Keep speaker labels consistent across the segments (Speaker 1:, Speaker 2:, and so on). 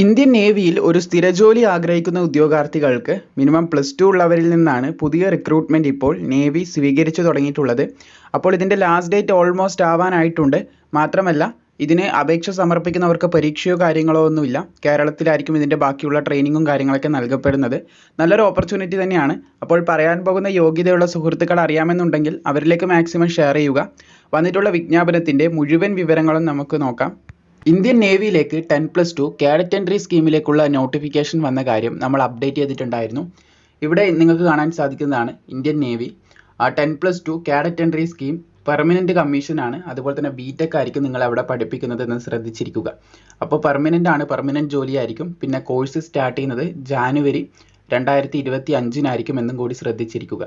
Speaker 1: Indian നേവിയിൽ ഒരു സ്ഥിരജോലി ആഗ്രഹിക്കുന്ന ഉദ്യോഗാർത്ഥികൾക്ക് മിനിമം പ്ലസ് ടു ഉള്ളവരിൽ നിന്നാണ് പുതിയ റിക്രൂട്ട്മെന്റ് ഇപ്പോൾ നേവി സ്വീകരിച്ചു തുടങ്ങിയിട്ടുള്ളത്. അപ്പോൾ ഇതിന്റെ ലാസ്റ്റ് ഡേറ്റ് ഓൾമോസ്റ്റ് ആവാനായിട്ടുണ്ട്. മാത്രമല്ല ഇതിന് അപേക്ഷ സമർപ്പിക്കുന്നവർക്ക് പരീക്ഷയോ കാര്യങ്ങളോ ഒന്നുമില്ല. കേരളത്തിലായിരിക്കും ഇതിന്റെ ബാക്കിയുള്ള ട്രെയിനിങ്ങും കാര്യങ്ങളൊക്കെ നൽകപ്പെടുന്നത്. നല്ലൊരു ഓപ്പർച്യൂണിറ്റി തന്നെയാണ്. അപ്പോൾ പറയാൻ പോകുന്ന യോഗ്യതയുള്ള സുഹൃത്തുക്കൾ അറിയാമെന്നുണ്ടെങ്കിൽ അവരിലേക്ക് മാക്സിമം ഷെയർ ചെയ്യുക. വന്നിട്ടുള്ള വിജ്ഞാപനത്തിന്റെ മുഴുവൻ വിവരങ്ങളും നമുക്ക് നോക്കാം. Indian നേവിയിലേക്ക് ten plus two cadet entry സ്കീമിലേക്കുള്ള notification വന്ന കാര്യം നമ്മൾ അപ്ഡേറ്റ് ചെയ്തിട്ടുണ്ടായിരുന്നു. ഇവിടെ നിങ്ങൾക്ക് കാണാൻ സാധിക്കുന്നതാണ് Indian navy. Ten plus two cadet entry scheme permanent കമ്മീഷനാണ് അതുപോലെ തന്നെ ബി ടെക് ആയിരിക്കും നിങ്ങൾ അവിടെ പഠിപ്പിക്കുന്നത് എന്ന് ശ്രദ്ധിച്ചിരിക്കുക. അപ്പോൾ പെർമനന്റ് ആണ് പെർമനന്റ് ജോലിയായിരിക്കും പിന്നെ കോഴ്സ് സ്റ്റാർട്ട് ചെയ്യുന്നത് ജാനുവരി രണ്ടായിരത്തി ഇരുപത്തി അഞ്ചിനായിരിക്കും എന്നും കൂടി ശ്രദ്ധിച്ചിരിക്കുക.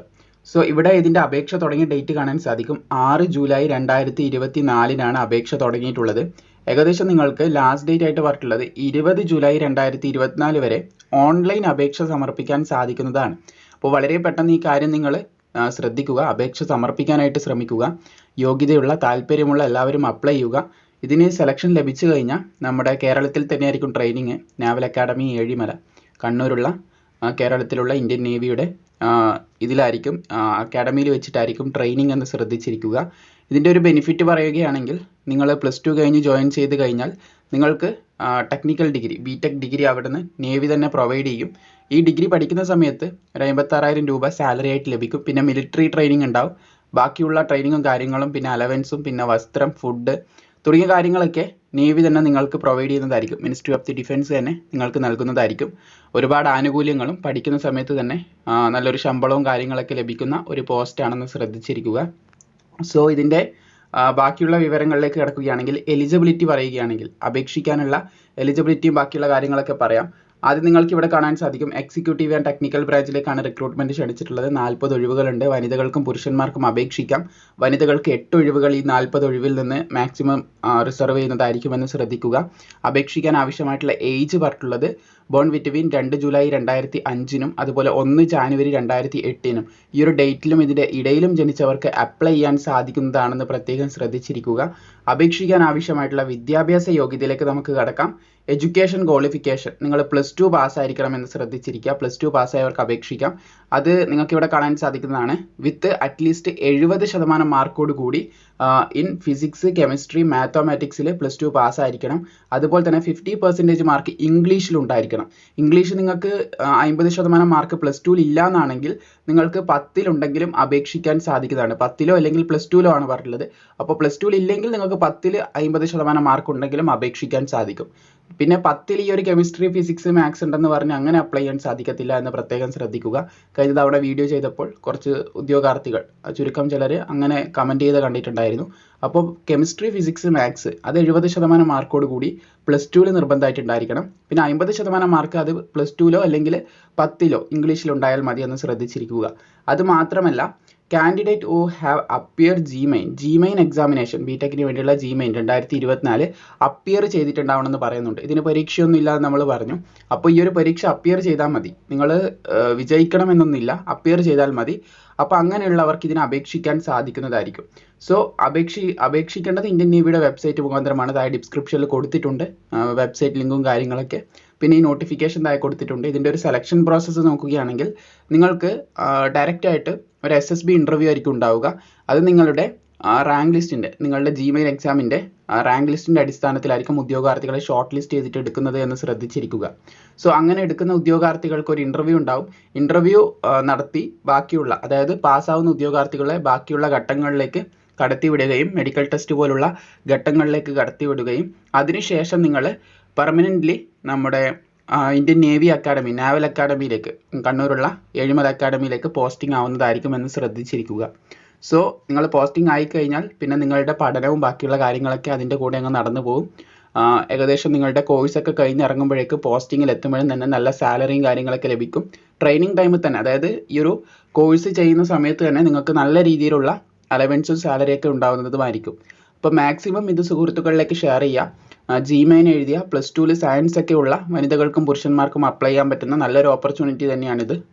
Speaker 1: സോ ഇവിടെ ഇതിന്റെ അപേക്ഷ തുടങ്ങിയ ഡേറ്റ് കാണാൻ സാധിക്കും. ആറ് ജൂലൈ രണ്ടായിരത്തി ഇരുപത്തി നാലിനാണ് അപേക്ഷ തുടങ്ങിയിട്ടുള്ളത്. ഏകദേശം നിങ്ങൾക്ക് ലാസ്റ്റ് ഡേറ്റ് ആയിട്ട് പറഞ്ഞിട്ടുള്ളത് ഇരുപത് ജൂലൈ രണ്ടായിരത്തി ഇരുപത്തിനാല് വരെ ഓൺലൈൻ അപേക്ഷ സമർപ്പിക്കാൻ സാധിക്കുന്നതാണ്. അപ്പോൾ വളരെ പെട്ടെന്ന് ഈ കാര്യം നിങ്ങൾ ശ്രദ്ധിക്കുക അപേക്ഷ സമർപ്പിക്കാനായിട്ട് ശ്രമിക്കുക യോഗ്യതയുള്ള താല്പര്യമുള്ള എല്ലാവരും അപ്ലൈ ചെയ്യുക. ഇതിന് സെലക്ഷൻ ലഭിച്ചു കഴിഞ്ഞാൽ നമ്മുടെ കേരളത്തിൽ തന്നെയായിരിക്കും ട്രെയിനിങ് നാവൽ അക്കാഡമി ഏഴിമല. കണ്ണൂരുള്ള കേരളത്തിലുള്ള ഇന്ത്യൻ നേവിയുടെ ഇതിലായിരിക്കും അക്കാഡമിയിൽ വെച്ചിട്ടായിരിക്കും ട്രെയിനിങ് എന്ന് ശ്രദ്ധിച്ചിരിക്കുക. ഇതിന്റെ ഒരു ബെനിഫിറ്റ് പറയുകയാണെങ്കിൽ നിങ്ങൾ പ്ലസ് ടു കഴിഞ്ഞ് ജോയിൻ ചെയ്ത് കഴിഞ്ഞാൽ നിങ്ങൾക്ക് technical degree B tech degree അവിടുന്ന് നേവി തന്നെ പ്രൊവൈഡ് ചെയ്യും. ഈ ഡിഗ്രി പഠിക്കുന്ന സമയത്ത് ഒരു അമ്പത്താറായിരം രൂപ സാലറി ആയിട്ട് ലഭിക്കും. പിന്നെ മിലിറ്ററി ട്രെയിനിങ് ഉണ്ടാവും. ബാക്കിയുള്ള ട്രെയിനിങ്ങും കാര്യങ്ങളും പിന്നെ അലവൻസും പിന്നെ വസ്ത്രം ഫുഡ് തുടങ്ങിയ കാര്യങ്ങളൊക്കെ നേവി തന്നെ നിങ്ങൾക്ക് പ്രൊവൈഡ് ചെയ്യുന്നതായിരിക്കും. മിനിസ്ട്രി ഓഫ് ദി ഡിഫൻസ് തന്നെ നിങ്ങൾക്ക് നൽകുന്നതായിരിക്കും. ഒരുപാട് ആനുകൂല്യങ്ങളും പഠിക്കുന്ന സമയത്ത് തന്നെ നല്ലൊരു ശമ്പളവും കാര്യങ്ങളൊക്കെ ലഭിക്കുന്ന ഒരു പോസ്റ്റാണെന്ന് ശ്രദ്ധിച്ചിരിക്കുക. സോ ഇതിന്റെ ബാക്കിയുള്ള വിവരങ്ങളിലേക്ക് കിടക്കുകയാണെങ്കിൽ എലിജിബിലിറ്റി പറയുകയാണെങ്കിൽ അപേക്ഷിക്കാനുള്ള എലിജിബിലിറ്റിയും ബാക്കിയുള്ള കാര്യങ്ങളൊക്കെ പറയാം. ആദ്യം നിങ്ങൾക്ക് ഇവിടെ കാണാൻ സാധിക്കും. എക്സിക്യൂട്ടീവ് ആൻഡ് ടെക്നിക്കൽ ബ്രാഞ്ചിലേക്കാണ് റിക്രൂട്ട്മെന്റ് ക്ഷണിച്ചിട്ടുള്ളത്. നാൽപ്പത് ഒഴിവുകളുണ്ട്. വനിതകൾക്കും പുരുഷന്മാർക്കും അപേക്ഷിക്കാം. വനിതകൾക്ക് എട്ട് ഒഴിവുകൾ ഈ നാൽപ്പത് ഒഴിവിൽ നിന്ന് മാക്സിമം റിസർവ് ചെയ്യുന്നതായിരിക്കുമെന്ന് ശ്രദ്ധിക്കുക. അപേക്ഷിക്കാൻ ആവശ്യമായിട്ടുള്ള ഏജ് പറഞ്ഞിട്ടുള്ളത് ബോൺ ബിറ്റ്വീൻ രണ്ട് ജൂലൈ രണ്ടായിരത്തി അഞ്ചിനും അതുപോലെ ഒന്ന് ജാനുവരി രണ്ടായിരത്തി എട്ടിനും ഈ ഒരു ഡേറ്റിലും ഇതിന്റെ ഇടയിലും ജനിച്ചവർക്ക് അപ്ലൈ ചെയ്യാൻ സാധിക്കുന്നതാണെന്ന് പ്രത്യേകം ശ്രദ്ധിച്ചിരിക്കുക. അപേക്ഷിക്കാൻ ആവശ്യമായിട്ടുള്ള വിദ്യാഭ്യാസ യോഗ്യതയിലേക്ക് നമുക്ക് കടക്കാം. എഡ്യൂക്കേഷൻ ക്വാളിഫിക്കേഷൻ നിങ്ങൾ പ്ലസ് ടു പാസ്സായിരിക്കണം എന്ന് ശ്രദ്ധിച്ചിരിക്കുക. പ്ലസ് ടു പാസ്സായവർക്ക് അപേക്ഷിക്കാം. അത് നിങ്ങൾക്ക് ഇവിടെ കാണാൻ സാധിക്കുന്നതാണ്. വിത്ത് അറ്റ്ലീസ്റ്റ് എഴുപത് ശതമാനം മാർക്കോട് കൂടി ഇൻ ഫിസിക്സ് കെമിസ്ട്രി മാത്തമാറ്റിക്സിൽ പ്ലസ് ടു പാസ്സായിരിക്കണം അതുപോലെ തന്നെ ഫിഫ്റ്റി പെർസെന്റേജ് മാർക്ക് ഇംഗ്ലീഷിലുണ്ടായിരിക്കണം ഇംഗ്ലീഷ് നിങ്ങൾക്ക് അമ്പത് ശതമാനം മാർക്ക് പ്ലസ് ടുവിൽ ഇല്ല എന്നാണെങ്കിൽ നിങ്ങൾക്ക് പത്തിലുണ്ടെങ്കിലും അപേക്ഷിക്കാൻ സാധിക്കുന്നതാണ്. പത്തിലോ അല്ലെങ്കിൽ പ്ലസ് ടുവിലോ ആണ് പറഞ്ഞിട്ടുള്ളത്. അപ്പോൾ പ്ലസ് ടുവിൽ ഇല്ലെങ്കിൽ നിങ്ങൾക്ക് പത്തിൽ അമ്പത് ശതമാനം മാർക്ക് ഉണ്ടെങ്കിലും അപേക്ഷിക്കാൻ സാധിക്കും. പിന്നെ പത്തിൽ ഈ ഒരു കെമിസ്ട്രി ഫിസിക്സ് മാത്സ് ഉണ്ടെന്ന് പറഞ്ഞ് അങ്ങനെ അപ്ലൈ ചെയ്യാൻ സാധിക്കത്തില്ല എന്ന് പ്രത്യേകം ശ്രദ്ധിക്കുക. കഴിഞ്ഞ തവണ വീഡിയോ ചെയ്തപ്പോൾ കുറച്ച് ഉദ്യോഗാർത്ഥികൾ ചുരുക്കം ചിലർ അങ്ങനെ കമന്റ് ചെയ്ത് കണ്ടിട്ടുണ്ടായിരുന്നു. അപ്പോൾ കെമിസ്ട്രി ഫിസിക്സ് മാത്സ് അത് എഴുപത് ശതമാനം മാർക്കോട് കൂടി പ്ലസ് ടുവിൽ നിർബന്ധമായിട്ടുണ്ടായിരിക്കണം. പിന്നെ അമ്പത് ശതമാനം മാർക്ക് അത് പ്ലസ് ടുവിലോ അല്ലെങ്കിൽ പത്തിലോ ലോ ഉണ്ടായാൽ മതി എന്ന് ശ്രദ്ധിച്ചിരിക്കുക. അത് മാത്രമല്ല candidate who have appear JEE Main JEE Main examination B ടെക്കിന് വേണ്ടിയുള്ള ജിമെയിൻ രണ്ടായിരത്തി ഇരുപത്തിനാല് അപ്പിയർ ചെയ്തിട്ടുണ്ടാവണമെന്ന് പറയുന്നുണ്ട്. ഇതിന് പരീക്ഷയൊന്നും ഇല്ലാതെ നമ്മൾ പറഞ്ഞു. അപ്പോൾ ഈ ഒരു പരീക്ഷ അപ്പിയർ ചെയ്താൽ മതി. നിങ്ങൾ വിജയിക്കണമെന്നൊന്നുമില്ല. അപ്പിയർ ചെയ്താൽ മതി. അപ്പോൾ അങ്ങനെയുള്ളവർക്ക് ഇതിന് അപേക്ഷിക്കാൻ സാധിക്കുന്നതായിരിക്കും. സോ അപേക്ഷി അപേക്ഷിക്കേണ്ടത് ഇന്ത്യൻ നേവിയുടെ വെബ്സൈറ്റ് മുഖാന്തരമാണ്. താഴെ ഡിസ്ക്രിപ്ഷനിൽ കൊടുത്തിട്ടുണ്ട്. വെബ്സൈറ്റ് ലിങ്കും കാര്യങ്ങളൊക്കെ. പിന്നെ ഈ നോട്ടിഫിക്കേഷൻ താഴെ കൊടുത്തിട്ടുണ്ട്. ഇതിന്റെ ഒരു സെലക്ഷൻ പ്രോസസ്സ് നോക്കുകയാണെങ്കിൽ നിങ്ങൾക്ക് ഡയറക്റ്റ് ആയിട്ട് ഒരു എസ് എസ് ബി ഇന്റർവ്യൂ ആയിരിക്കും ഉണ്ടാവുക. അത് നിങ്ങളുടെ റാങ്ക് ലിസ്റ്റിന്റെ നിങ്ങളുടെ ജിമെയിൽ എക്സാമിന്റെ റാങ്ക് ലിസ്റ്റിന്റെ അടിസ്ഥാനത്തിലായിരിക്കും ഉദ്യോഗാർത്ഥികളെ ഷോർട്ട് ലിസ്റ്റ് ചെയ്തിട്ട് എടുക്കുന്നത് എന്ന് ശ്രദ്ധിച്ചിരിക്കുക. സോ അങ്ങനെ എടുക്കുന്ന ഉദ്യോഗാർത്ഥികൾക്ക് ഒരു ഇന്റർവ്യൂ ഉണ്ടാവും. ഇന്റർവ്യൂ നടത്തി ബാക്കിയുള്ള അതായത് പാസ്സാവുന്ന ഉദ്യോഗാർത്ഥികളെ ബാക്കിയുള്ള ഘട്ടങ്ങളിലേക്ക് കടത്തിവിടുകയും മെഡിക്കൽ ടെസ്റ്റ് പോലുള്ള ഘട്ടങ്ങളിലേക്ക് കടത്തിവിടുകയും. അതിനുശേഷം നിങ്ങൾ പെർമനന്റ്ലി നമ്മുടെ ഇന്ത്യൻ നേവി അക്കാഡമി നാവൽ അക്കാഡമിയിലേക്ക് കണ്ണൂരുള്ള ഏഴിമല അക്കാഡമിയിലേക്ക് പോസ്റ്റിംഗ് ആവുന്നതായിരിക്കും എന്ന് ശ്രദ്ധിച്ചിരിക്കുക. സോ നിങ്ങൾ പോസ്റ്റിംഗ് ആയിക്കഴിഞ്ഞാൽ പിന്നെ നിങ്ങളുടെ പഠനവും ബാക്കിയുള്ള കാര്യങ്ങളൊക്കെ അതിന്റെ കൂടെ അങ്ങ് നടന്നു പോകും. ഏകദേശം നിങ്ങളുടെ കോഴ്സൊക്കെ കഴിഞ്ഞ് ഇറങ്ങുമ്പോഴേക്ക് പോസ്റ്റിങ്ങിൽ എത്തുമ്പോഴും തന്നെ നല്ല സാലറിയും കാര്യങ്ങളൊക്കെ ലഭിക്കും. ട്രെയിനിങ് ടൈമിൽ തന്നെ അതായത് ഈ ഒരു കോഴ്സ് ചെയ്യുന്ന സമയത്ത് തന്നെ നിങ്ങൾക്ക് നല്ല രീതിയിലുള്ള അലവൻസും സാലറിയൊക്കെ ഉണ്ടാകുന്നതുമായിരിക്കും അപ്പോൾ മാക്സിമം ഇത് സുഹൃത്തുക്കളിലേക്ക് ഷെയർ ചെയ്യുക. ജിമെയിൻ എഴുതിയ പ്ലസ് ടുവിൽ സയൻസ് ഒക്കെ ഉള്ള വനിതകൾക്കും പുരുഷന്മാർക്കും അപ്ലൈ ചെയ്യാൻ പറ്റുന്ന നല്ലൊരു ഓപ്പർച്യൂണിറ്റി തന്നെയാണിത്.